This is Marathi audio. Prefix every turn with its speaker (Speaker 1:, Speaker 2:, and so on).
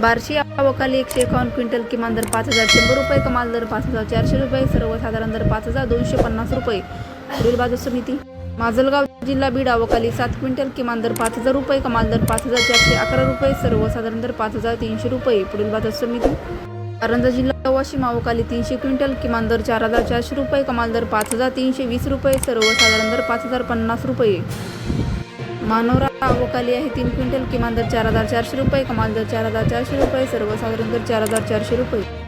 Speaker 1: बार्शी आवकाली एकशे एकावन्न क्विंटल किमान दर पाच हजार शंभर रुपये कमाल दर पाच हजार चारशे रुपये सर्वसाधारण दर पाच हजार दोनशे पन्नास रुपये. पुढील बाजार समिती. माजलगाव जिल्हा बीड आवकाली सात क्विंटल किमान दर पाच हजार रुपये कमाल दर पाच हजार चारशे अकरा रुपये सर्वसाधारण दर पाच हजार तीनशे रुपये. पुढील बाजार समिती. कारंजा जिल्हा वाशिम आवकाली तीनशे क्विंटल किमान दर चार हजार चारशे रुपये कमाल दर पाच हजार तीनशे वीस रुपये सर्वसाधारण दर पाच हजार पन्नास रुपये. मानोरा अवकाली आहे तीन क्विंटल किमान दर चार हजार चारशे रुपये कमाल दर चार हजार चारशे रुपये सर्वसाधारण दर चार हजार चारशे रुपये.